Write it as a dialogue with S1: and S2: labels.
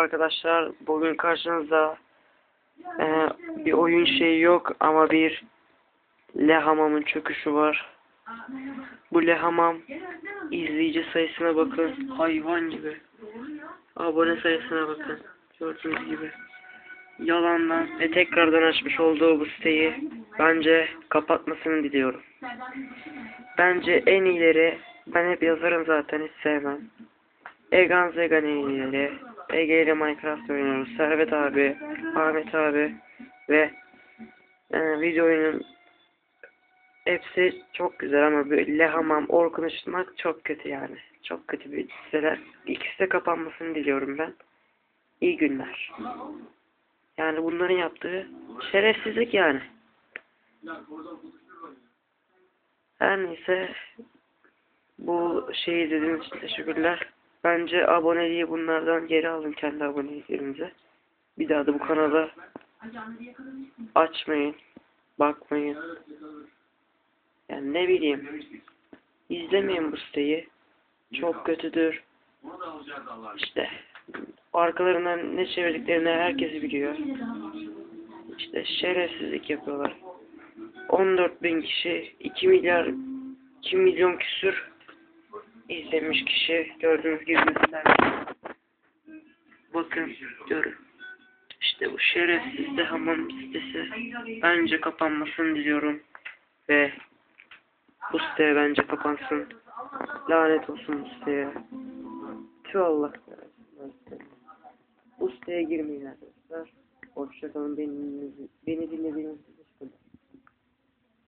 S1: arkadaşlar. Bugün karşınızda e, bir oyun şeyi yok ama bir Lehamam'ın çöküşü var. Bu Lehamam izleyici sayısına bakın. Hayvan gibi. Abone sayısına bakın. Gördüğünüz gibi. Yalandan ve tekrardan açmış olduğu bu siteyi bence kapatmasını diliyorum. Bence en iyileri ben hep yazarım zaten hiç sevmem. Egan Zegan en iyileri. Ege ile Minecraft oynuyoruz. Servet abi, Ahmet abi ve e, video oyunun hepsi çok güzel ama böyle Hamam, Orkun Işıtmak çok kötü yani. Çok kötü bir siteler. İkisi de kapanmasını diliyorum ben. İyi günler. Yani bunların yaptığı şerefsizlik yani. Her neyse bu şeyi izlediğiniz için teşekkürler. Bence aboneliği bunlardan geri alın kendi aboneliklerinize. Bir daha da bu kanala açmayın. Bakmayın. Yani ne bileyim. İzlemeyin bu siteyi. Çok kötüdür. İşte arkalarından ne çevirdiklerini herkes biliyor. İşte şerefsizlik yapıyorlar. 14 bin kişi, 2 milyar, 2 milyon küsür izlemiş kişi. Gördüğünüz gibi bizler. Bakın, görün. İşte bu şerefsiz de hamam sitesi. Bence kapanmasını diliyorum. Ve bu site bence kapansın. Lanet olsun bu siteye. Tüh Allah. Bu siteye girmeyin arkadaşlar. Hoşçakalın. Beni, beni dinlediğiniz